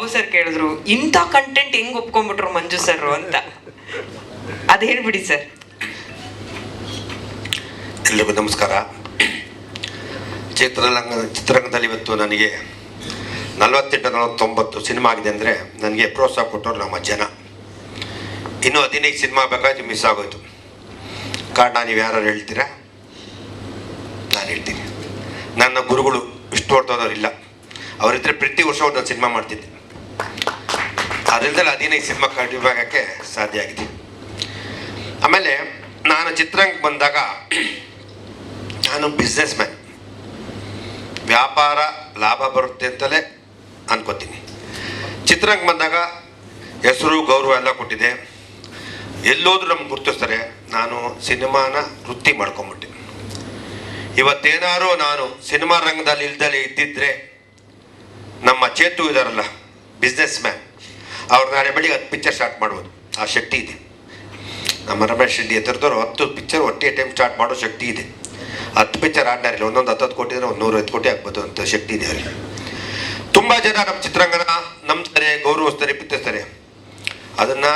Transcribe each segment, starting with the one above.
Babu sir ಕೇಳಿದ್ರು, ಇಂಥ content ಹೆಂಗ್ ಒಪ್ಕೊಂಡ್ಬಿಟ್ರು ಮಂಜು ಸರ್ ಅಂತ. ಅದ್ ಹೇಳ್ಬಿಡಿ ಸರ್. ಎಲ್ಲರಿಗೂ ನಮಸ್ಕಾರ. ಚಿತ್ರರಂಗ, ಚಿತ್ರರಂಗದಲ್ಲಿ ಇವತ್ತು ನನಗೆ ನಲವತ್ತೆಂಟು, ನಲವತ್ತೊಂಬತ್ತು ಸಿನಿಮಾ ಆಗಿದೆ ಅಂದರೆ ನನಗೆ ಪ್ರೋತ್ಸಾಹ ಕೊಟ್ಟರು ನಮ್ಮ ಜನ. ಇನ್ನೂ ಹದಿನೈದು ಸಿನಿಮಾ ಬೇಕಾದ್ರೆ ಮಿಸ್ ಆಗೋಯ್ತು. ಕಾರಣ ನೀವು ಯಾರು ಹೇಳ್ತೀರಾ? ನಾನು ಹೇಳ್ತೀನಿ. ನನ್ನ ಗುರುಗಳು ಇಷ್ಟು ಹೊರತೋದವ್ರು ಇಲ್ಲ ಅವರಿದ್ದರೆ ಪ್ರತಿ ವರ್ಷ ಒಂದು ಸಿನಿಮಾ ಮಾಡ್ತಿದ್ದೆ. ಅದರಿಂದಲೇ ಹದಿನೈದು ಸಿನಿಮಾ ಕಂಟಿನ್ಯೂ ಆಗೋಕ್ಕೆ ಸಾಧ್ಯ ಆಗಿದೆ. ಆಮೇಲೆ ನಾನು ಚಿತ್ರರಂಗಕ್ಕೆ ಬಂದಾಗ ನಾನು ಬಿಸ್ನೆಸ್ ಮ್ಯಾನ್ ವ್ಯಾಪಾರ ಲಾಭ ಬರುತ್ತೆ ಅಂತಲೇ ಅನ್ಕೋತೀನಿ. ಚಿತ್ರರಂಗ ಬಂದಾಗ ಹೆಸರು, ಗೌರವ ಎಲ್ಲ ಕೊಟ್ಟಿದೆ. ಎಲ್ಲೋದ್ರೂ ನಮ್ಗೆ ಗುರ್ತಿಸ್ತಾರೆ, ನಾನು ಸಿನಿಮಾನ ವೃತ್ತಿ ಮಾಡ್ಕೊಂಬಿಟ್ಟೆ. ಇವತ್ತೇನಾರು ನಾನು ಸಿನಿಮಾ ರಂಗದಲ್ಲಿ ಇಲ್ದಲೇ ಇದ್ದಿದ್ರೆ ನಮ್ಮ ಚೇತು ಇದಾರಲ್ಲ ಬಿಸ್ನೆಸ್ ಮ್ಯಾನ್ ಅವ್ರು ನಾಳೆ ಬೆಳಿಗ್ಗೆ ಹತ್ತು ಪಿಕ್ಚರ್ ಸ್ಟಾರ್ಟ್ ಮಾಡ್ಬೋದು. ಆ ಶಕ್ತಿ ಇದೆ. ನಮ್ಮ ರಮೇಶ್ ರೆಡ್ಡಿ ಎತ್ತರದವ್ರು ಹತ್ತು ಪಿಕ್ಚರ್ ಒಟ್ಟಿಗೆ ಟೈಮ್ ಸ್ಟಾರ್ಟ್ ಮಾಡೋ ಶಕ್ತಿ ಇದೆ. ಹತ್ತು ಪಿಕ್ಚರ್ ಆಡ್ನಾರಿಲ್ಲ ಒಂದೊಂದು ಹತ್ತು ಕೋಟಿ ಇದ್ರೆ ಒಂದು ನೂರೈದು ಕೋಟಿ ಆಗ್ಬೋದು ಅಂತ ಶಕ್ತಿ ಇದೆ ಅವರಿಗೆ ತುಂಬ ಜನ ನಮ್ಮ ಚಿತ್ರಾಂಗನ ನಂಬ್ತಾರೆ, ಗೌರವಿಸ್ತಾರೆ, ಪಿತ್ತಿಸ್ತಾರೆ. ಅದನ್ನ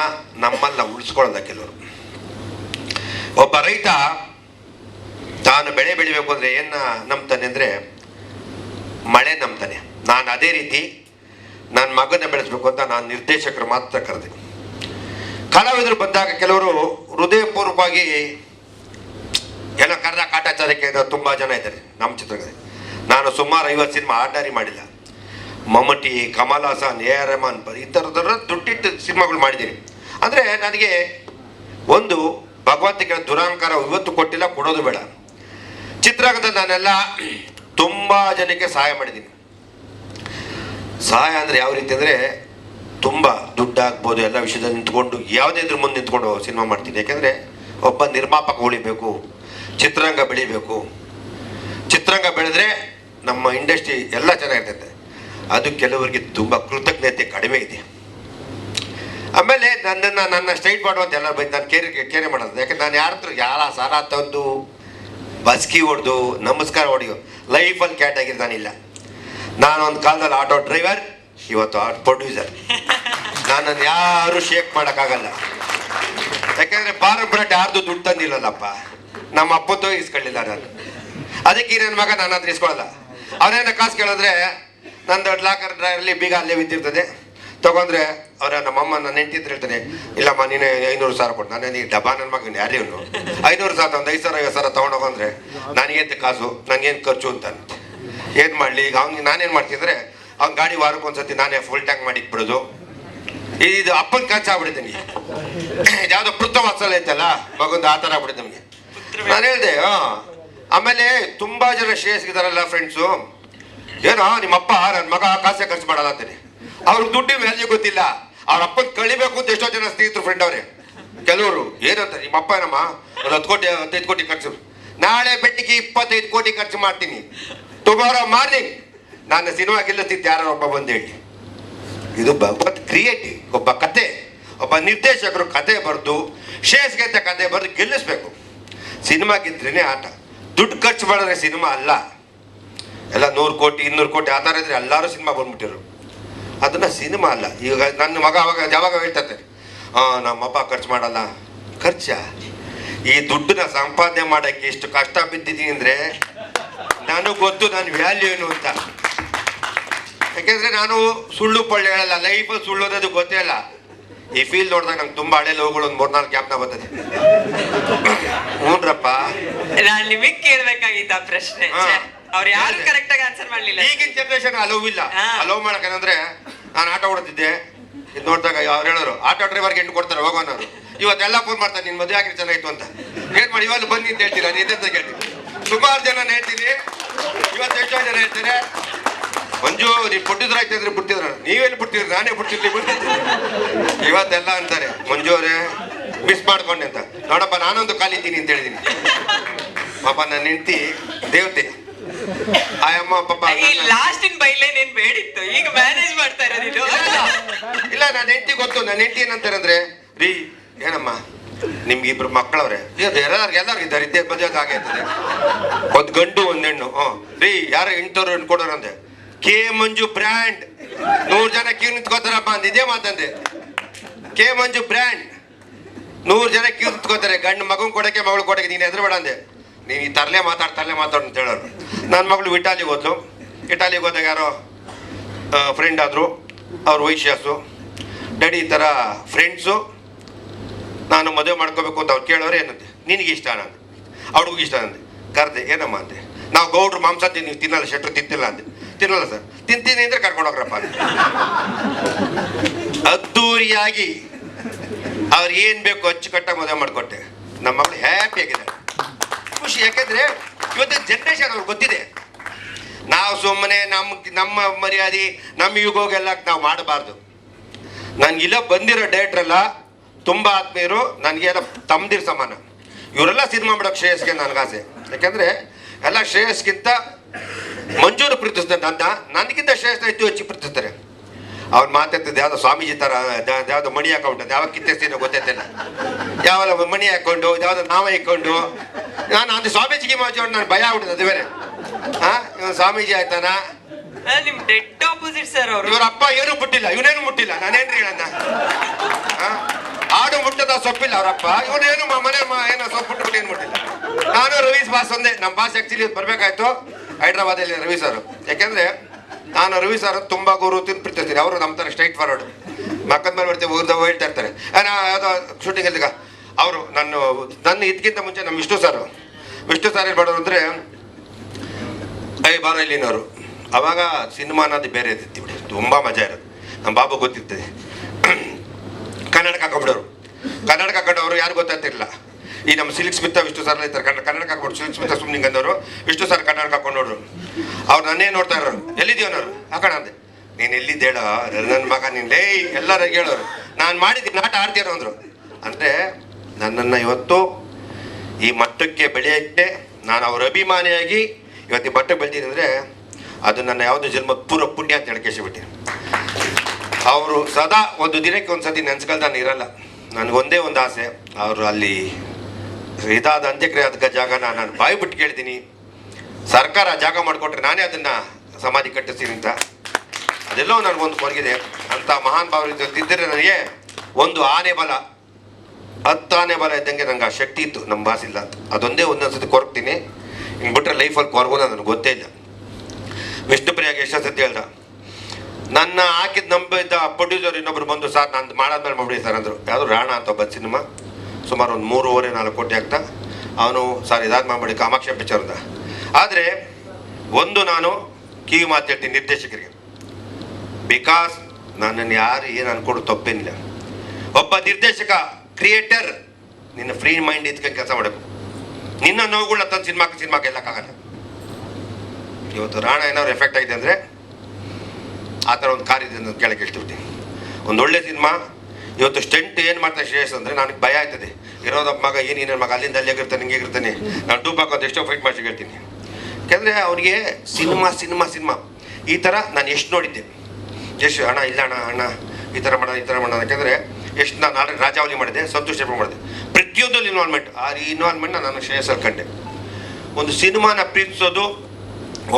ನಮ್ಮಲ್ಲಿ ಉಳಿಸ್ಕೊಳ್ಳಲ್ಲ ಕೆಲವರು. ಒಬ್ಬ ರೈತ ತಾನು ಬೆಳೆ ಬೆಳಿಬೇಕು ಅಂದರೆ ಏನ ನಂಬ್ತಾನೆ ಅಂದರೆ ಮಳೆ ನಂಬ್ತಾನೆ. ನಾನು ಅದೇ ರೀತಿ ನನ್ನ ಮಗನ ಬೆಳೆಸಬೇಕು ಅಂತ ನಾನು ನಿರ್ದೇಶಕರು ಮಾತ್ರ ಕರೆದೆ ಕಲಾವಿದರು ಬಂದಾಗ ಕೆಲವರು ಹೃದಯಪೂರ್ವಕವಾಗಿ ಏನೋ ಕರ್ನಾ ಕಾಟಾಚಾರಕ್ಕೆ ತುಂಬ ಜನ ಇದ್ದಾರೆ ನಮ್ಮ ಚಿತ್ರದಲ್ಲಿ ನಾನು ಸುಮಾರು ಐವತ್ತು ಸಿನಿಮಾ ಆರ್ಡರಿ ಮಾಡಿಲ್ಲ. ಮಮ್ಮಟಿ ಕಮಲ್ ಹಾಸನ್ ಎ ಆರ್ ರಹಮಾನ್ ಈ ಥರದರ ದುಡ್ಡಿಟ್ಟು ಸಿನಿಮಾಗಳು ಮಾಡಿದ್ದೀನಿ. ಅಂದರೆ ನನಗೆ ಒಂದು ಭಗವಂತಿಗೆ ದುರಾಂಕಾರ ಇವತ್ತು ಕೊಟ್ಟಿಲ್ಲ, ಕೊಡೋದು ಬೇಡ. ಚಿತ್ರರಂಗದಲ್ಲಿ ನಾನೆಲ್ಲ ತುಂಬ ಜನಕ್ಕೆ ಸಹಾಯ ಮಾಡಿದ್ದೀನಿ. ಸಹಾಯ ಅಂದರೆ ಯಾವ ರೀತಿ ಅಂದರೆ ತುಂಬ ದುಡ್ಡು ಆಗ್ಬೋದು ಎಲ್ಲ ವಿಷಯದಲ್ಲಿ ನಿಂತ್ಕೊಂಡು, ಯಾವುದೇ ಇದ್ರ ಮುಂದೆ ನಿಂತ್ಕೊಂಡು ಸಿನಿಮಾ ಮಾಡ್ತೀನಿ. ಯಾಕೆಂದರೆ ಒಬ್ಬ ನಿರ್ಮಾಪಕ ಉಳಿಬೇಕು, ಚಿತ್ರರಂಗ ಬೆಳಿಬೇಕು. ಚಿತ್ರರಂಗ ಬೆಳೆದ್ರೆ ನಮ್ಮ ಇಂಡಸ್ಟ್ರಿ ಎಲ್ಲ ಚೆನ್ನಾಗಿರ್ತೈತೆ. ಅದು ಕೆಲವರಿಗೆ ತುಂಬ ಕೃತಜ್ಞತೆ ಕಡಿಮೆ ಇದೆ. ಆಮೇಲೆ ನನ್ನನ್ನು, ನನ್ನ ಸ್ಟ್ರೈಟ್ ಮಾಡುವಂತ ಎಲ್ಲ ಬಂದು ನಾನು ಕೇರಿ ಕೇರಿ ಮಾಡೋದು. ಯಾಕೆ ನಾನು ಯಾರ ಹತ್ರ, ಯಾರ ಸಾಲ ತಂದು, ಬಸ್ಕಿ ಹೊಡೆದು, ನಮಸ್ಕಾರ ಹೊಡೆಯೋ ಲೈಫಲ್ಲಿ ಕ್ಯಾಟ್ ಆಗಿರ್ತಾನಿಲ್ಲ ಒಂದು ಕಾಲದಲ್ಲಿ ಆಟೋ ಡ್ರೈವರ್ ಇವತ್ತು ಆಟೋ ಪ್ರೊಡ್ಯೂಸರ್ ನನ್ನನ್ನು ಯಾರು ಶೇಕ್ ಮಾಡೋಕ್ಕಾಗಲ್ಲ. ಯಾಕೆಂದ್ರೆ ಬಾರ ಬ್ರೆಡ್ ಯಾರ್ದು ದುಡ್ಡು ತಂದಿಲ್ಲಲ್ಲಪ್ಪ. ನಮ್ಮ ಅಪ್ಪ ಇಸ್ಕೊಳ್ಳಿಲ್ಲ ನಾನು. ಅದಕ್ಕೆ ಈ ನನ್ನ ಮಗ ನಾನು ಹತ್ರ ಇಸ್ಕೊಳ್ಳಲ್ಲ. ಅವನೇನ ಕಾಸು ಕೇಳಿದ್ರೆ ನಂದು ಲಾಕರ್ ಡ್ರೈವರ್ಲಿ ಬೀಗ ಅಲ್ಲೇ ಬಿದ್ದಿರ್ತದೆ. ತಗೊಂಡ್ರೆ ಅವರ ನಮ್ಮಮ್ಮ ನನ್ನ ಹೆಂಡತಿ ಹೇಳ್ತಾನೆ ಇಲ್ಲಮ್ಮ ನೀನು ಐನೂರು ಸಾವಿರ ಕೊಟ್ಟು ನಾನು ಈ ಡಬ್ಬಾ ನನ್ನ ಮಗನ ಯಾರೇ ಇವನು? ಐನೂರು ಸಾವಿರ ಒಂದು ಐದು ಸಾವಿರ ಐವತ್ತು ಸಾವಿರ ತೊಗೊಂಡೋಗಂದ್ರೆ ನನಗೇನು ಕಾಸು? ನನಗೇನು ಖರ್ಚು? ಅಂತ ಏನು ಮಾಡ್ಲಿ? ಈಗ ಅವ್ನಿಗೆ ನಾನೇನ್ ಮಾಡ್ತಿದ್ರೆ ಅವ್ನ ಗಾಡಿ ವಾರಕ್ಕೆ ಒಂದ್ಸತಿ ನಾನೇ ಫುಲ್ ಟ್ಯಾಂಕ್ ಮಾಡಿ ಇಟ್ಬಿಡೋದು. ಇದು ಅಪ್ಪನ ಖರ್ಚು ಆಗ್ಬಿಡಿದ್ದೀನಿ ಯಾವ್ದೋ ಪೃಥ್ ವಾತ್ಸಲ್ಯ ಐತಲ್ಲ ಮಗೊಂದು ಆತರ ಥರ ನಮ್ಗೆ. ನಮಗೆ ನಾನು ಹೇಳ್ದೆ ಹಾಂ. ಆಮೇಲೆ ತುಂಬಾ ಜನ ಶ್ರೇಯಸ್ಗಿದಾರಲ್ಲ ಫ್ರೆಂಡ್ಸು ಏನೋ ನಿಮ್ಮಪ್ಪ ನನ್ ಮಗ ಕಾಸೆ ಖರ್ಚು ಮಾಡಲ್ಲ ಅಂತೀನಿ. ಅವ್ರಿಗೆ ದುಡ್ಡಿನ ವ್ಯಾಲ್ಯೂ ಗೊತ್ತಿಲ್ಲ. ಅವ್ರ ಅಪ್ಪನ ಕಳಿಬೇಕು ಅಂತ ಎಷ್ಟೋ ಜನ ಸ್ನೇಹಿತರು ಫ್ರೆಂಡ್ ಅವರೇ. ಕೆಲವರು ಏನಂತ ನಿಮ್ಮಪ್ಪ ಏನಮ್ಮ ಒಂದು ಹತ್ತು ಕೋಟಿ ಹತ್ತೈದು ಕೋಟಿ ಖರ್ಚು. ನಾಳೆ ಬೆಟ್ಟಿಗೆ ಇಪ್ಪತ್ತೈದು ಕೋಟಿ ಖರ್ಚು ಮಾಡ್ತೀನಿ. ಟುಮಾರೋ ಮಾರ್ನಿಂಗ್ ನಾನು ಸಿನಿಮಾ ಗೆಲ್ಲಿಸ್ತಿದ್ದೆ, ಯಾರೋ ಒಬ್ಬ ಬಂದು ಹೇಳಿ. ಇದು ಭಗವತ್ ಕ್ರಿಯೇಟಿವ್ ಒಬ್ಬ ಕತೆ, ಒಬ್ಬ ನಿರ್ದೇಶಕರು ಕತೆ ಬರೆದು ಶೇಷ್ಗೆ ಅಂತ ಕತೆ ಬರೆದು ಗೆಲ್ಲಿಸ್ಬೇಕು. ಸಿನಿಮಾ ಗೆದ್ರೇನೆ ಆಟ. ದುಡ್ಡು ಖರ್ಚು ಮಾಡಿದ್ರೆ ಸಿನಿಮಾ ಅಲ್ಲ. ಎಲ್ಲ ನೂರು ಕೋಟಿ, ಇನ್ನೂರು ಕೋಟಿ ಆ ಥರ ಇದ್ರೆ ಎಲ್ಲರೂ ಸಿನಿಮಾ ಬಂದ್ಬಿಟ್ಟಿರು ಅದನ್ನ ಸಿನಿಮಾ ಅಲ್ಲ. ಈಗ ನನ್ನ ಮಗ ಅವಾಗ ಯಾವಾಗ ಹೇಳ್ತಾರೆ ಹಾಂ ನಮ್ಮಪ್ಪ ಖರ್ಚು ಮಾಡಲ್ಲ. ಖರ್ಚ? ಈ ದುಡ್ಡನ್ನ ಸಂಪಾದನೆ ಮಾಡೋಕ್ಕೆ ಎಷ್ಟು ಕಷ್ಟ ಬಿದ್ದಿದ್ದೀನಿ ಅಂದರೆ ನನಗೆ ಗೊತ್ತು ನನ್ನ ವ್ಯಾಲ್ಯೂ ಏನು ಅಂತ. ಯಾಕೆಂದ್ರೆ ನಾನು ಸುಳ್ಳು ಪಳ್ಳು ಹೇಳಲ್ಲ ಲೈಫ್ ಸುಳ್ಳು ಅನ್ನೋದು ಗೊತ್ತೇ ಇಲ್ಲ. ಈ ಫೀಲ್ ನೋಡಿದಾಗ ನಂಗೆ ತುಂಬಾ ಹಳೆ ಲೋಗಳು ಒಂದು ಮೂರ್ನಾಲ್ಕು ಕ್ಯಾಪ್ನ ಬರ್ತದೆ. ಹ್ಞೂನ್ರಪ್ಪ ನಾನು ನಿಮಗೆ ಕೇಳ್ಬೇಕಾಗಿತ್ತ ಆ ಪ್ರಶ್ನೆ. ಅವ್ರು ಯಾರು. ಕರೆಕ್ಟ್ ಆಗಿ ಆನ್ಸರ್ ಮಾಡ್ಲಿಲ್ಲ. ಈಗಿನ ಜನರೇಷನ್ ಅಲೋವ್ ಇಲ್ಲ. ಅಲೋವ್ ಮಾಡಕ್ ಏನಂದ್ರೆ ನಾನು ಆಟೋ ಹೊಡ್ತಿದ್ದೆ ಇದು ನೋಡಿದಾಗ ಅವ್ರು ಹೇಳೋರು ಆಟೋ ಡ್ರೈವರ್ಗೆ ಎಂಟು ಕೊಡ್ತಾರೆ ಹೋಗೋನವ್ರು ಇವತ್ತೆಲ್ಲ ಫೋನ್ ಮಾಡ್ತಾರೆ ನಿನ್ ಮದುವೆ ಆಗಿರ್ ಚೆನ್ನಾಗಿತ್ತು ಅಂತ. ಏನ್ ಮಾಡಿ ಇವಾಗ ಬನ್ನಿ ಅಂತ ಹೇಳ್ತೀರಾ? ನೀನ್ ಅಂತ ಕೇಳ್ತೀನಿ ಸುಮಾರು ಜನ ಹೇಳ್ತೀನಿ. ಇವತ್ತು ಎಷ್ಟೋ ಜನ ಹೇಳ್ತಾರೆ ಮಂಜು ನೀವು ಪುಟ್ಟಿದ್ರ ಆಯ್ತಿದ್ರೆ ಬಿಟ್ಟಿದ್ರ ನೀವೇನು ಬಿಟ್ಟಿದ್ರಿ ನಾನೇ ಬಿಟ್ಟಿರ್ಲಿ ಇವತ್ತೆಲ್ಲ ಅಂತಾರೆ ಮಂಜು ಅವರೇ ಮಿಸ್ ಮಾಡ್ಕೊಂಡೆ ಅಂತ. ನೋಡಪ್ಪ ನಾನೊಂದು ಕಾಲಿದ್ದೀನಿ ಅಂತ ಹೇಳಿದೀನಿ. ಪಾಪ ನನ್ನ ಹೆಂಡತಿ ದೇವತೆ. ಆಯಮ್ಮ ಪಾಪ ಲಾಸ್ಟ್ ಇನ್ ಏನ್ ಬೇಡಿತ್ತು. ಈಗ ಮ್ಯಾನೇಜ್ ಮಾಡ್ತಾ ಇರೋದು ಇಲ್ಲ ನನ್ನ ಹೆಂಡತಿ ಗೊತ್ತು. ನನ್ನ ಹೆಂಡತಿ ಏನಂತಾರೆ ಅಂದ್ರೆ ರೀ ಏನಮ್ಮ? ನಿಮ್ಗೆ ಇಬ್ರು ಮಕ್ಕಳವ್ರೆ ಎಲ್ಲರೂ ಇದ್ದಾರೆ ಇದ್ದೇ ಹಾಗೆ ಇರ್ತದೆ ಒಂದ್ ಗಂಡು, ಒಂದ್ ಹೆಣ್ಣು. ಹ್ಞೂ ರೀ, ಯಾರು ಇಂಟರ್ ಹೆಣ್ಣು ಕೊಡೋರು ಅಂದೆ? K Manju brand. ನೂರು ಜನ ಕ್ಯೂ ನಿಂತ್ಕೋತಾರಪ್ಪ ಅಂದ. ಇದೇ ಮಾತಂದೆ. K Manju brand. ನೂರು ಜನ ಕ್ಯೂ ನಿಂತ್ಕೋತಾರೆ. ಗಂಡು ಮಗು ಕೊಡಕ್ಕೆ, ಮಗಳು ಕೊಡಕ್ಕೆ ನೀನು ಹೆದರ್ಬೇಡ ಅಂದೆ. ನೀನು ಈ ತರಲೆ ಮಾತಾಡ್, ತರಲೆ ಮಾತಾಡು ಅಂತ ಹೇಳೋರು. ನನ್ನ ಮಗಳು ಇಟಾಲಿಗೆ ಹೋದ್ಲು. ಇಟಾಲಿಗೆ ಹೋದಾಗ ಯಾರೋ ಫ್ರೆಂಡ್ ಆದರು. ಅವ್ರ ವೈಶ್ಯಾಸು. ಡ್ಯಾಡಿ ಈ ಥರ ಫ್ರೆಂಡ್ಸು ನಾನು ಮದುವೆ ಮಾಡ್ಕೋಬೇಕು ಅಂತ ಅವ್ರು ಕೇಳೋರು ಏನಂತೆ? ನಿನಗೆ ಇಷ್ಟ ನಂದು ಅವ್ರಿಗೂ ಇಷ್ಟ ಅಂದೆ ಕರೆದೆ, ಏನಮ್ಮ ಅಂದೆ ನಾವು ಗೌಡ್ರು ಮಾಂಸ ತಿನ್ನಿ ತಿನ್ನಲ್ಲ, ಶೆಟ್ರು ತಿಂತಿಲ್ಲ ಅಂದೆ ತಿನ್ನಲ್ಲ ಸರ್. ತಿಂತೀನಿ ಅಂದರೆ ಕರ್ಕೊಂಡು ಹೋಗ್ರಪ್ಪ ಅಂದೆ ಅದ್ದೂರಿಯಾಗಿ ಅವ್ರು ಏನು ಬೇಕು ಅಚ್ಚುಕಟ್ಟಾಗಿ ಮದುವೆ ಮಾಡಿಕೊಟ್ಟೆ. ನಮ್ಮ ಮಗಳು ಹ್ಯಾಪಿ ಆಗಿದೆ ಖುಷಿ. ಯಾಕೆಂದರೆ ಇವತ್ತಿನ ಜನ್ರೇಷನ್ ಅವ್ರಿಗೆ ಗೊತ್ತಿದೆ. ನಾವು ಸುಮ್ಮನೆ ನಮ್ಮ ನಮ್ಮ ಮರ್ಯಾದೆ, ನಮ್ಮ ಯುಗೋಗೆಲ್ಲ ನಾವು ಮಾಡಬಾರ್ದು. ನನಗಿಲ್ಲ ಬಂದಿರೋ ಡೈರೆಕ್ಟ್ರೆಲ್ಲ ತುಂಬ ಆತ್ಮೀಯರು ನನಗೆಲ್ಲ ತಮ್ಮದಿರ ಸಮಾನ. ಇವರೆಲ್ಲ ಸಿನಿಮಾ ಮಾಡೋಕೆ ಶ್ರೇಯಸ್ಗೆ ನನಗಾಸೆ ಯಾಕೆಂದರೆ ಎಲ್ಲ ಶ್ರೇಯಸ್ಗಿಂತ ಮಂಜೂರು ಪ್ರೀತಿಸ್ತಾರೆ ನನ್ನ ನನಗಿಂತ ಶ್ರೇಯಸ್ನ ಹೆಚ್ಚು ಹೆಚ್ಚು ಪ್ರೀತಿಸ್ತಾರೆ. ಅವ್ರು ಮಾತಾಡ್ತಿದ್ದೆ ಯಾವುದೋ ಸ್ವಾಮೀಜಿ ಥರ ಯಾವುದೋ ಮಣಿ ಹಾಕೊಂಡು ಯಾವಾಗ ಕಿತ್ತೆಸ್ತೀನೋ ಗೊತ್ತೈತಿಲ್ಲ ಯಾವಲ್ಲ ಮಣಿ ಹಾಕ್ಕೊಂಡು ಯಾವುದೋ ನಾವ ಇಕ್ಕೊಂಡು ನಾನು ಅದು ಸ್ವಾಮೀಜಿಗೆ ಮಾಚೋಡು ನಾನು ಭಯ ಆಗ್ಬಿಟ್ಟಿದೆ ಅದು ಬೇರೆ. ಹಾಂ ಇವನು ಸ್ವಾಮೀಜಿ ಆಯ್ತಾನ? ಆ, ನಿಮ್ ಡೆಡ್ ಆಪೋಸಿಟ್ ಸರ್ ಅವರು. ಇವ್ರ ಅಪ್ಪ ಏನು ಬಿಟ್ಟಿಲ್ಲ ಇವನೇನು ಸೊಪ್ಪಿಲ್ಲ ಅವರಪ್ಪ ಇವನೇನು ಮನೆ ಏನೋ ಸೊಪ್ಪು ಬಿಟ್ಟು ಏನು ಮಾಡಿಲ್ಲ ನಾನು ರವೀಸ್ ಬಾಸ್ ಒಂದೇ. ನಮ್ಮ ಬಾಸ್ ಆ್ಯಕ್ಚುಲಿ ಬರ್ಬೇಕಾಯ್ತು. ಹೈದ್ರಾಬಾದಲ್ಲಿ ರವಿ ಸರ್ ಯಾಕೆಂದ್ರೆ ನಾನು ರವಿ ಸರ್ ತುಂಬಾ ಗುರು ತಿನ್ ಪ್ರೀತಿಸ್ತೀನಿ. ಅವರು ನಮ್ಮ ಥರ ಸ್ಟ್ರೈಟ್ ಫಾರ್ವರ್ಡ್ ಮಕ್ಕದ ಮೇಲೆ ಬರ್ತೀವಿ ಊರ್ದ ಹೇಳ್ತಾ ಇರ್ತಾರೆ. ಯಾವುದೋ ಶೂಟಿಂಗ್ ಅಲ್ಲಿ ಅವರು ನನ್ನ ನನ್ನ ಇದಕ್ಕಿಂತ ಮುಂಚೆ ನಮ್ಮ ವಿಷ್ಣು ಸರ್ ವಿಷ್ಣು ಸರ್ ಏನು ಮಾಡೋರು ಅಂದರೆ ಐ ಬಾರ ಇಲ್ಲಿನವರು. ಅವಾಗ ಸಿನಿಮಾ ಅನ್ನೋದು ಬೇರೆ ಇರ್ತಿತ್ತು ಬಿಡಿ. ತುಂಬ ಮಜಾ ಇರೋದು. ನಮ್ಮ ಬಾಬು ಗೊತ್ತಿರ್ತದೆ. ಕನ್ನಡಕ ಹಾಕೊಂಬಿಡೋರು ಕನ್ನಡಕ ಹಾಕೊಂಡವರು ಯಾರು ಗೊತ್ತಾಗ್ತಿರಲಿಲ್ಲ. ಈ ನಮ್ಮ ಸಿಲ್ಕ್ ಸ್ಮಿತ ವಿಷ್ಣು ಸರ್ ಇರ್ತಾರೆ ಕನ್ನಡ ಕನ್ನಡಕ ಹಾಕೊಂಡು ಸಿಲ್ಕ್ ಸ್ಮಿತ ಸುಮ್ಮನೆ ಅಂದವರು. ವಿಷ್ಣು ಸರ್ ಕನ್ನಡಕ ಹಾಕೊಂಡು ನೋಡ್ರು. ಅವ್ರು ನನ್ನೇ ನೋಡ್ತಾ ಇರೋರು. ಎಲ್ಲಿದ್ದೀವನವ್ರು ಹಾಕೋಣ ಅಂದೆ. ನೀನು ಹೇಳ ನನ್ನ ಮಗ ನೀನು ಲೇ ಎಲ್ಲರೂ ಹೇಳೋರು. ನಾನು ಮಾಡಿದ್ದೀನಿ. ನಾಟ ಆಡ್ತೀರೋ ಅಂದರು. ಅಂದರೆ ನನ್ನನ್ನು ಇವತ್ತು ಈ ಮಟ್ಟಕ್ಕೆ ಬೆಳೆಯೋಕ್ಕೆ ನಾನು ಅವ್ರ ಅಭಿಮಾನಿಯಾಗಿ ಇವತ್ತು ಈ ಮಟ್ಟಕ್ಕೆ ಬೆಳೆದಿದ್ದೀನಿ ಅಂದರೆ ಅದು ನನ್ನ ಯಾವುದೇ ಜನ್ಮ ಪೂರ ಪುಣ್ಯ ಅಂತ ಹೇಳ್ಕೇಶಬಿಟ್ಟಿನಿ ಅವರು ಸದಾ ಒಂದು ದಿನಕ್ಕೆ ಒಂದು ಸತಿ ನೆನ್ಸ್ಕೊಳ್ತಾ ನಾನು ಇರಲ್ಲ ನನಗೊಂದೇ ಒಂದು ಆಸೆ. ಅವರು ಅಲ್ಲಿ ಇದಾದ ಅಂತ್ಯಕ್ರಿಯೆ ಅದಕ್ಕೆ ಜಾಗನ ನಾನು ಬಾಯಿ ಬಿಟ್ಟು ಕೇಳ್ತೀನಿ. ಸರ್ಕಾರ ಜಾಗ ಮಾಡಿಕೊಟ್ರೆ ನಾನೇ ಅದನ್ನು ಸಮಾಧಿ ಕಟ್ಟಿಸ್ತೀನಿ ಅಂತ. ಅದೆಲ್ಲೋ ನನಗೊಂದು ಕೊರಗಿದೆ. ಅಂತ ಮಹಾನ್ ಭಾವರಿದ್ದರೆ ನನಗೆ ಒಂದು ಆನೆ ಬಲ. ಹತ್ತು ಆನೆ ಬಲ ಇದ್ದಂಗೆ ನಂಗೆ ಆ ಶಕ್ತಿ ಇತ್ತು. ನಮ್ಮ ಭಾಸಿಲ್ಲ ಅಂತ ಅದೊಂದೇ ಒಂದೊಂದು ಸತಿ ಕೊರಗ್ತೀನಿ. ಹಿಂಗೆ ಬಿಟ್ಟರೆ ಲೈಫಲ್ಲಿ ಕೊರಗೋದು ನನಗೆ ಗೊತ್ತೇ ಇಲ್ಲ. ವಿಷ್ಣುಪ್ರಿಯಾಗಿ ಎಷ್ಟೋ ಸತಿ ಹೇಳ್ದ? ನನ್ನ ಹಾಕಿದ ನಂಬಿದ್ದ ಪ್ರೊಡ್ಯೂಸರ್ ಇನ್ನೊಬ್ರು ಬಂದು ಸರ್, ನಾನು ಮಾಡಾದ್ಮೇಲೆ ಮಾಡ್ಬಿಡಿ ಸರ್, ಅಂದರು. ಯಾವುದು, ರಾಣ ಅಂತ ಒಬ್ಬ ಸಿನಿಮಾ, ಸುಮಾರು ಒಂದು ಮೂರುವರೆ, ನಾಲ್ಕು ಕೋಟಿ ಆಗ್ತಾ. ಅವನು, ಸರ್, ಇದಾದ ಮಾಡ್ಬಿಡಿ, ಕಾಮಾಕ್ಷ ಪಿಕ್ಚರ್ ಅಂತ. ಆದರೆ, ಒಂದು ನಾನು ಕಿವಿ ಮಾತು ಹೇಳ್ತೀನಿ ನಿರ್ದೇಶಕರಿಗೆ. ಬಿಕಾಸ್ ನನ್ನನ್ನು ಯಾರು ಏನು ಅನ್ಕೊಂಡು ತಪ್ಪೇನಿಲ್ಲ. ಒಬ್ಬ ನಿರ್ದೇಶಕ ಕ್ರಿಯೇಟರ್ ನಿನ್ನ ಫ್ರೀ ಮೈಂಡ್ ಇದ್ಕೊಂಡು ಕೆಲಸ ಮಾಡಬೇಕು. ನಿನ್ನ ನೋವುಗಳನ್ನ ತಂದು ಸಿನಿಮಾಕ್ಕೆ ಸಿನಿಮಾಕ್ಕೆ ಎಲ್ಲಕ್ಕಾಗಲ್ಲ ಇವತ್ತು ರಾಣ ಏನಾದ್ರು ಎಫೆಕ್ಟ್ ಆಗಿದೆ ಅಂದರೆ ಆ ಥರ ಒಂದು ಕಾರ್ಯದಿಂದ ಕೇಳಕ್ಕೆ ಹೇಳ್ತಿರ್ತೀನಿ ಒಂದು ಒಳ್ಳೆ ಸಿನಿಮಾ, ಇವತ್ತು ಸ್ಟೆಂಟ್ ಏನು ಮಾಡ್ತಾರೆ ಶ್ರೇಯಸ್ ಅಂದರೆ ನನಗೆ ಭಯ ಆಯ್ತದೆ. ಇರೋದಪ್ಪ ಮಗ, ಏನು ನನ್ನ ಮಗ, ಅಲ್ಲಿಂದ ಅಲ್ಲಿಗೆ ಇರ್ತಾನೆ, ಹಿಂಗೆ ಇರ್ತಾನೆ. ನಾನು ಹಾಕೋದು ಎಷ್ಟೋ ಫೈಟ್ ಮಾಡಿ ಹೇಳ್ತೀನಿ. ಯಾಕೆಂದರೆ ಅವರಿಗೆ ಸಿನಿಮಾ ಸಿನಿಮಾ ಸಿನಿಮಾ. ಈ ಥರ ನಾನು ಎಷ್ಟು ನೋಡಿದ್ದೆ. ಎಷ್ಟು ಅಣ್ಣ, ಇಲ್ಲ ಅಣ್ಣ ಅಣ್ಣ, ಈ ಥರ ಮಾಡೋಣ, ಈ ಥರ ಮಾಡೋಣ. ಯಾಕೆಂದರೆ ಎಷ್ಟು ನಾನು ಆಲ್ರೆಡಿ ರಾಜಾವಲಿ ಮಾಡಿದೆ ಸಂತೋಷ ಮಾಡಿದೆ ಪ್ರತಿಯೊಂದಲ್ಲಿ ಇನ್ವಾಲ್ವ್ಮೆಂಟ್ ಆ ಇನ್ವಾಲ್ವ್ಮೆಂಟ್ನ ನಾನು ಶ್ರೇಯಸ್ಸಲ್ಲಿ ಕಂಡೆ. ಒಂದು ಸಿನಿಮಾನ ಪ್ರೀತಿಸೋದು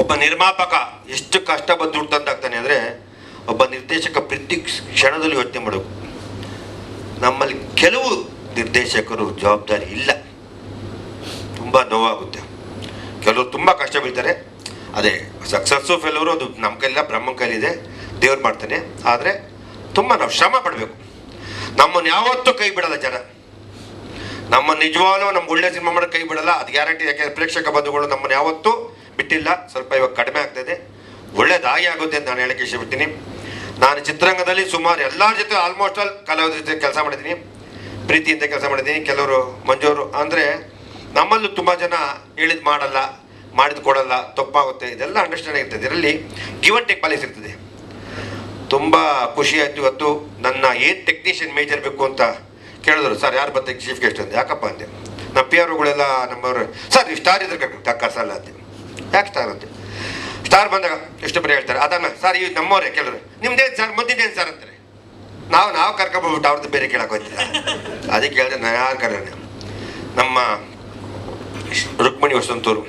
ಒಬ್ಬ ನಿರ್ಮಾಪಕ ಎಷ್ಟು ಕಷ್ಟ ಬಂದು ದುಡ್ಡು ತಂದಾಗ್ತಾನೆ ಅಂದರೆ ಒಬ್ಬ ನಿರ್ದೇಶಕ ಪ್ರತಿ ಕ್ಷಣದಲ್ಲಿ ಯೋಚನೆ ಮಾಡಬೇಕು. ನಮ್ಮಲ್ಲಿ ಕೆಲವು ನಿರ್ದೇಶಕರು ಜವಾಬ್ದಾರಿ ಇಲ್ಲ. ತುಂಬ ನೋವಾಗುತ್ತೆ. ಕೆಲವರು ತುಂಬ ಕಷ್ಟ ಬೀಳ್ತಾರೆ ಅದೇ ಸಕ್ಸಸ್ಸು ಫೇಲ್ಯೂರು ಅದು ನಮ್ಮ ಕೈಲಿಲ್ಲ ಬ್ರಹ್ಮ ಕೈಲಿದೆ, ದೇವ್ರು ಮಾಡ್ತಾನೆ. ಆದರೆ, ತುಂಬ ನಾವು ಶ್ರಮ ಪಡಬೇಕು. ನಮ್ಮನ್ನು ಯಾವತ್ತೂ ಕೈ ಬಿಡಲ್ಲ ಜನ. ನಮ್ಮ ನಿಜವಾಗ್ಲೂ ನಮ್ಗೆ ಒಳ್ಳೆ ಸಿನಿಮಾ ಮಾಡೋಕೆ ಕೈ ಬಿಡಲ್ಲ. ಅದು ಗ್ಯಾರಂಟಿ ಯಾಕೆಂದ್ರೆ ಪ್ರೇಕ್ಷಕ ಬಂಧುಗಳು ನಮ್ಮನ್ನು ಯಾವತ್ತೂ ಬಿಟ್ಟಿಲ್ಲ. ಸ್ವಲ್ಪ ಇವಾಗ ಕಡಿಮೆ ಆಗ್ತಾಯಿದೆ ಒಳ್ಳೆಯದಾಗಿ ಆಗುತ್ತೆ ಅಂತ ನಾನು ಹೇಳಕ್ಕೆ ಇಷ್ಟಪಡ್ತೀನಿ. ನಾನು ಚಿತ್ರರಂಗದಲ್ಲಿ ಸುಮಾರು ಎಲ್ಲರ ಜೊತೆ ಆಲ್ಮೋಸ್ಟ್ ಆಲ್ ಕಲಾವಿದರ ಜೊತೆ ಕೆಲಸ ಮಾಡಿದ್ದೀನಿ. ಪ್ರೀತಿಯಿಂದ ಕೆಲಸ ಮಾಡಿದ್ದೀನಿ. ಕೆಲವರು ಮಂಜೂರು ಅಂದರೆ ನಮ್ಮಲ್ಲೂ ತುಂಬ ಜನ ಹೇಳಿದ್ ಮಾಡಲ್ಲ, ಮಾಡಿದ್ ಕೊಡಲ್ಲ, ತಪ್ಪಾಗುತ್ತೆ. ಇದೆಲ್ಲ ಅಂಡರ್ಸ್ಟ್ಯಾಂಡ್ ಆಗಿರ್ತದೆ. ಇದರಲ್ಲಿ ಗಿವ್ ಅಂಡ್ ಟೇಕ್ ಪಾಲಿಸಿ ಇರ್ತದೆ. ತುಂಬ ಖುಷಿ ಆಯ್ತು ಇವತ್ತು. ನನ್ನ ಏನು ಟೆಕ್ನಿಷಿಯನ್ ಮೇಜರ್ ಬೇಕು ಅಂತ ಕೇಳಿದ್ರು. ಸರ್, ಯಾರು ಬರ್ತಾರೆ ಚೀಫ್ ಗೆಸ್ಟ್ ಅಂತ ಯಾಕಪ್ಪ? ಅಂದೆ. ನಮ್ಮ ಪಿ ಆರ್ಗಳೆಲ್ಲ ನಮ್ಮವರು, ಸರ್, ನೀವು ಸ್ಟಾರ್ ಇದ್ರೆ ಕರ್ಕ ಕರ್ಸಲ್ಲ ಅಂತೆ ಯಾಕೆ ಸ್ಟಾರ್ ಅಂತೆ ಸ್ಟಾರ್ ಬಂದಾಗ ಎಷ್ಟು ಬರೀ ಹೇಳ್ತಾರೆ ಅದನ್ನ ಸರ್ ಇವ್ ನಮ್ಮವರೇ ಕೇಳಿದ್ರೆ. ನಿಮ್ದೇನು ಸರ್ ಮುದ್ದಿದ್ದೇನು ಸರ್ ಅಂತಾರೆ? ನಾವು ನಾವು ಕರ್ಕೊಂಡ್ಬಿಟ್ಟು ಅವ್ರದ್ದು ಬೇರೆ ಕೇಳಕ್ಕೆ ಹೋಗ್ತಿಲ್ಲ ಅದಕ್ಕೆ ಹೇಳಿದೆ ನಾನು ಯಾರು ಕರೆಯೋಣ ನಮ್ಮ ರುಕ್ಮಿಣಿ ವಸಂತೂರು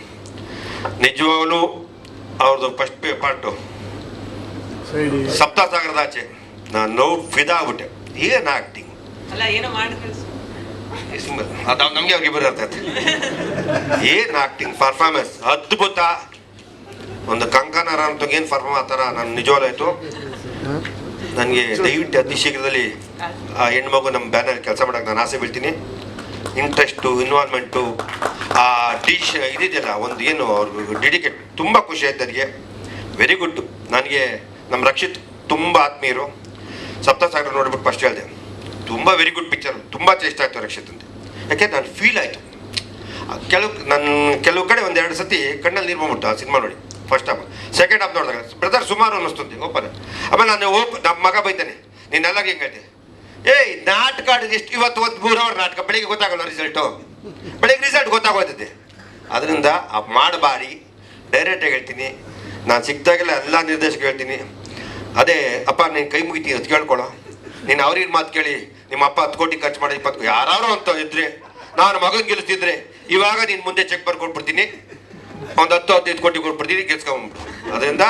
ನಿಜವಾಗ್ಲೂ ಅವ್ರದ್ದು ಫಸ್ಟ್ ಪಾರ್ಟು ಸಪ್ತಾಸಾಗರದ ಆಚೆ. ನಾನು ನೋವು ಫಿದಾ ಆಗ್ಬಿಟ್ಟೆ. ಏನು ಆಕ್ಟಿಂಗ್ ಅಲ್ಲ ಏನೋ ಮಾಡಿದ್ರೆ ಅದು ನಮಗೆ ಅವ್ರಿಗೆ ಬರೋ ಅರ್ಥ ಆಯ್ತು. ಏನು ಆಕ್ಟಿಂಗ್ ಪರ್ಫಾರ್ಮೆನ್ಸ್ ಅದ್ಭುತ. ಒಂದು ಕಂಕನ ಅಂತ ಏನು ಆತರ ನಾನು ನಿಜವಾಗ್ಲೂ ನಿಜವಾಗ್ಲಾಯ್ತು ನನಗೆ ದಯವಿಟ್ಟು ಅತಿ ಶೀಘ್ರದಲ್ಲಿ, ಆ ಹೆಣ್ಮಗು ನಮ್ಮ ಬ್ಯಾನರ್ ಕೆಲಸ ಮಾಡೋಕೆ ನಾನು ಆಸೆ ಬೀಳ್ತೀನಿ. ಇಂಟ್ರೆಸ್ಟು ಇನ್ವಾಲ್ವ್ಮೆಂಟು ಆ ಡಿಶ್ ಇದಿದೆಯಲ್ಲ, ಒಂದು ಏನು ಅವ್ರ ಡೆಡಿಕೇಟ್ ತುಂಬ ಖುಷಿ ಆಯ್ತು ನನಗೆ. ವೆರಿ ಗುಡ್ ನನಗೆ ನಮ್ಮ ರಕ್ಷಿತ್ ತುಂಬ ಆತ್ಮೀಯರು. ಸಪ್ತಸಾಗರ ನೋಡ್ಬಿಟ್ಟು ಫಸ್ಟ್ ಹೇಳಿದೆ. ತುಂಬ ವೆರಿ ಗುಡ್ ಪಿಕ್ಚರ್ ತುಂಬ ಚೇಷ್ಟ ಆಯಿತು ರಕ್ಷಿತ್ ಅಂತ. ಯಾಕೆ ನಾನು ಫೀಲ್ ಆಯಿತು. ಕೆಲವು ನನ್ನ ಕೆಲವು ಕಡೆ ಒಂದೆರಡು ಸತಿ ಕಣ್ಣಲ್ಲಿ ನೀರು ಆ ಸಿನಿಮಾ ನೋಡಿ. ಫಸ್ಟ್ ಹಾಫ್ ಸೆಕೆಂಡ್ ಹಾಫ್ ನೋಡಿದಾಗ ಬ್ರದರ್ ಸುಮಾರು ಅನ್ನಿಸ್ತುಂತೆ ಓಪನ್. ಆಮೇಲೆ ನಾನು ಓಪ್, ನಮ್ಮ ಮಗ ಬೈತಾನೆ ನೀನೆಲ್ಲ ಹಿಂಗೆ ಹೇಳ್ತೀನಿ ಏಯ್ ನಾಟಕ ಆಡಿದ ಎಷ್ಟು ಇವತ್ತು ಒಂದು ಮೂರು ಅವರ್ ನಾಟಕ, ಬೆಳಿಗ್ಗೆ ಗೊತ್ತಾಗಲ್ಲ ರಿಸಲ್ಟು ಬೆಳಿಗ್ಗೆ ರಿಸಲ್ಟ್ ಗೊತ್ತಾಗೋಯ್ತದೆ ಅದರಿಂದ ಮಾಡಬಾರಿ ಡೈರೆಕ್ಟಾಗಿ ಹೇಳ್ತೀನಿ. ನಾನು ಸಿಕ್ತಾಗೆಲ್ಲ ಎಲ್ಲ ನಿರ್ದೇಶಕ ಹೇಳ್ತೀನಿ. ಅದೇ, ಅಪ್ಪ, ನೀನು ಕೈ ಮುಗಿತೀನಿ ಅದು ಕೇಳ್ಕೊಳ್ಳೋ ನೀನು ಅವ್ರಿಗೆ ಮಾತು ಕೇಳಿ, ನಿಮ್ಮ ಅಪ್ಪ ಹತ್ತು ಕೋಟಿ ಖರ್ಚು ಮಾಡಿ ಇಪ್ಪತ್ತು ಯಾರು ಅಂತ ಇದ್ರೆ, ನಾನು ಮಗನ ಗೆಲ್ಲಿಸ್ತಿದ್ರೆ ಇವಾಗ ನೀನು ಮುಂದೆ ಚೆಕ್ ಬರ್ಕೊಟ್ಬಿಡ್ತೀನಿ ಒಂದು ಹತ್ತು ಹದಿನೈದು ಕೋಟಿ ಕೊಟ್ಬಿಡ್ತೀನಿ ಕೆಸ್ಕೊಂಡ್ಬಿಟ್ಟು ಅದರಿಂದ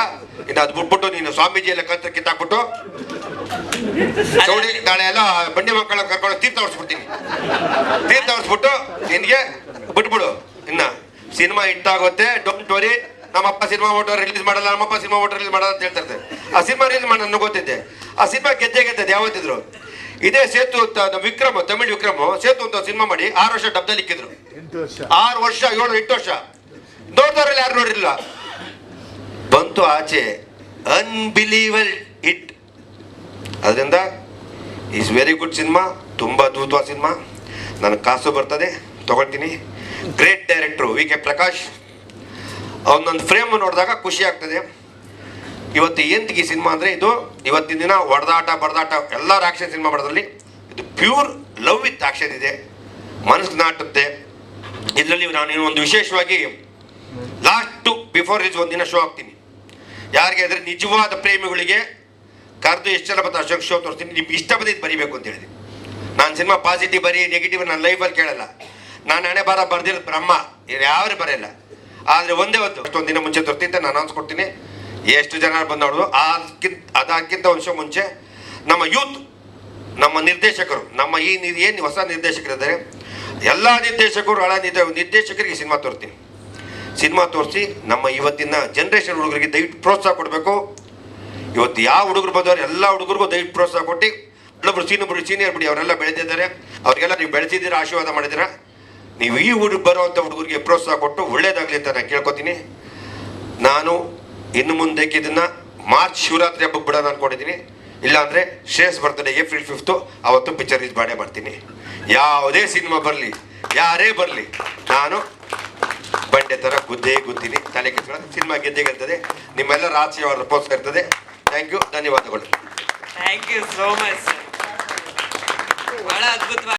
ಇನ್ನು ಅದು ಬಿಟ್ಬಿಟ್ಟು ನೀನು ಸ್ವಾಮೀಜಿ ಎಲ್ಲ ಕತ್ತ ಕಿತ್ತಾಕ್ಬಿಟ್ಟು ಚೌಡಿ ನಾಳೆ ಎಲ್ಲ ಬಂಡಿ ಮಕ್ಕಳ ಕರ್ಕೊಂಡು ತೀರ್ಥ ಹೊಡ್ಸ್ಬಿಡ್ತೀನಿ ತೀರ್ಥ ಹೊಡ್ಸ್ಬಿಟ್ಟು ನಿನಗೆ ಬಿಟ್ಬಿಡು. ಇನ್ನ ಸಿನಿಮಾ ಹಿಟ್ಟಾಗುತ್ತೆ ಡೋಂಟ್ ವರಿ ನಮ್ಮಪ್ಪ ಸಿನಿಮಾ ಓಟರ್ ರಿಲೀಸ್ ಮಾಡಲ್ಲ ನಮ್ಮಪ್ಪ ಸಿನಿಮಾ ಓಟರ್ ರಿಲೀಸ್ ಮಾಡಲ್ಲ ಅಂತ ಹೇಳ್ತಾರೆ ಆ ಸಿನಿಮಾ ರಿಲೀಸ್ ಮಾಡಿ ನನಗೆ ಗೊತ್ತಿದ್ದೆ ಆ ಸಿನಿಮಾ ಗೆದ್ದೆ ಗೆದ್ದದ್ದು ಯಾವತ್ತಿದ್ರು? ಇದೇ ಸೇತು ಅಂತ ನಮ್ಮ ವಿಕ್ರಮ್ ತಮಿಳ್ ವಿಕ್ರಮ್ ಸೇತು ಅಂತ ಸಿನಿಮಾ ಮಾಡಿ ಆರು ವರ್ಷ ಡಬ್ದಲ್ಲಿ ಇಕ್ಕಿದ್ರು ಆರು ವರ್ಷ ಏಳು ಎಂಟು ವರ್ಷ. ನೋಡ್ದವ್ರಲ್ಲಿ ಯಾರು ನೋಡಿರಲಿಲ್ಲ. ಬಂತು ಆಚೆ. ಅನ್ಬಿಲೀವಲ್ ಇಟ್ ಅದರಿಂದ ಇಸ್ ವೆರಿ ಗುಡ್ ಸಿನಿಮಾ ತುಂಬ ಅದ್ಭುತವಾದ ಸಿನಿಮಾ ನನಗೆ ಕಾಸು ಬರ್ತದೆ, ತಗೊಳ್ತೀನಿ. Great director V K Prakash ಅವನೊಂದು ಫ್ರೇಮ್ ನೋಡಿದಾಗ ಖುಷಿ ಆಗ್ತದೆ. ಇವತ್ತು ಈ ಸಿನಿಮಾ ಅಂದರೆ ಇದು? ಇವತ್ತಿನ ದಿನ ಹೊಡೆದಾಟ ಬಡದಾಟ ಎಲ್ಲ ಆಕ್ಷನ್ ಸಿನಿಮಾ ಮಾಡೋದ್ರಲ್ಲಿ ಇದು ಪ್ಯೂರ್ ಲವ್ ವಿತ್ ಆಕ್ಷನ್ ಇದೆ. ಮನಸ್ಸು ನಾಟುತ್ತೆ. ಇದರಲ್ಲಿ ನಾನು ಒಂದು ವಿಶೇಷವಾಗಿ ಲಾಸ್ಟ್ ಬಿಫೋರ್ ಈಸ್ ಒಂದಿನ ಶೋ ಆಗ್ತೀನಿ. ಯಾರಿಗೆ ಅಂದರೆ ನಿಜವಾದ ಪ್ರೇಮಿಗಳಿಗೆ ಕರೆದು ಎಷ್ಟು ಜನ ಬಂದು ಅಶೋಕ್ ಶೋ ತೋರಿಸ್ತೀನಿ. ನಿಮ್ಗೆ ಇಷ್ಟ ಬಂದಿದ್ದು ಬರಿಬೇಕು ಅಂತ ಹೇಳಿದೆ. ನಾನು ಸಿನಿಮಾ ಪಾಸಿಟಿವ್ ಬರೀ ನೆಗೆಟಿವ್ ನನ್ನ ಲೈಫಲ್ಲಿ ಕೇಳಲ್ಲ. ನಾನು ಹಣೆ ಬರ ಬರ್ದಿರೋದು ಬ್ರಹ್ಮ. ಯಾರು ಬರೆಯಲ್ಲ. ಆದರೆ ಒಂದೇ ಒಂದು, ಅಷ್ಟೊಂದು ದಿನ ಮುಂಚೆ ತೋರಿಸ್ತೀನಿ ಅಂತ ನಾನು ಅನ್ಸ್ಕೊಡ್ತೀನಿ. ಎಷ್ಟು ಜನ ಬಂದು ನೋಡೋದು ಅದಕ್ಕಿಂತ ಅದಕ್ಕಿಂತ ವರ್ಷ ಮುಂಚೆ ನಮ್ಮ ಯೂತ್, ನಮ್ಮ ನಿರ್ದೇಶಕರು, ನಮ್ಮ ಈ ಏನು ಹೊಸ ನಿರ್ದೇಶಕರಿದ್ದಾರೆ, ಎಲ್ಲ ನಿರ್ದೇಶಕರು, ಹಳ ನಿರ್ದೇ- ನಿರ್ದೇಶಕರಿಗೆ ಸಿನಿಮಾ ತೋರಿಸ್ತೀನಿ. ಸಿನಿಮಾ ತೋರಿಸಿ ನಮ್ಮ ಇವತ್ತಿನ ಜನ್ರೇಷನ್ ಹುಡುಗರಿಗೆ ದಯವಿಟ್ಟು ಪ್ರೋತ್ಸಾಹ ಕೊಡಬೇಕು. ಇವತ್ತು ಯಾವ ಹುಡುಗರು ಬಂದವರು ಎಲ್ಲ ಹುಡುಗರಿಗೂ ದಯವಿಟ್ಟು ಪ್ರೋತ್ಸಾಹ ಕೊಟ್ಟು ಒಳ್ಳೊಬ್ರು ಸೀನಿಯರ್ ಬಿಡಿ ಸೀನಿಯರ್ ಬಿಡಿ, ಅವರೆಲ್ಲ ಬೆಳೆದಿದ್ದಾರೆ ಅವರಿಗೆಲ್ಲ ನೀವು ಬೆಳೆಸಿದ್ದೀರಾ, ಆಶೀರ್ವಾದ ಮಾಡಿದ್ದೀರಾ? ನೀವು ಈ ಹುಡುಗ ಬರುವಂಥ ಹುಡುಗರಿಗೆ ಪ್ರೋತ್ಸಾಹ ಕೊಟ್ಟು ಒಳ್ಳೇದಾಗಲಿ ಅಂತ ನಾನು ಕೇಳ್ಕೊತೀನಿ. ನಾನು ಇನ್ನು ಮುಂದಕ್ಕೆ ಇದನ್ನು ಮಾರ್ಚ್ ಶಿವರಾತ್ರಿ ಹಬ್ಬಕ್ಕೆ ಬಿಡೋಣ ಅನ್ಕೊಂಡಿದ್ದೀನಿ. ಇಲ್ಲಾಂದರೆ ಶ್ರೇಯಸ್ ಬರ್ತಡೇ ಏಪ್ರಿಲ್ ಫಿಫ್ತು ಅವತ್ತು ಪಿಕ್ಚರ್ ರಿಲೀಸ್ ಬಾಡೇ ಮಾಡ್ತೀನಿ. ಯಾವುದೇ ಸಿನಿಮಾ ಬರಲಿ, ಯಾರೇ ಬರಲಿ, ನಾನು ಬಂಡೆ ಥರ ಗುದ್ದೇ ಗುದ್ದಿನಿ ತಲೆ ಕೆತ್ಕೊಳ್ಳೋದು. ಸಿನಿಮಾ ಗೆದ್ದೇ ಗೆಲ್ತದೆ. ನಿಮ್ಮೆಲ್ಲರ ಆಶೀರ್ವಾದ ಪೋಸ್ ಇರ್ತದೆ. ಥ್ಯಾಂಕ್ ಯು ಧನ್ಯವಾದಗಳು. ಥ್ಯಾಂಕ್ ಯು ಸೋ ಮಚ್ ಬಹಳ ಅದ್ಭುತವಾಗಿ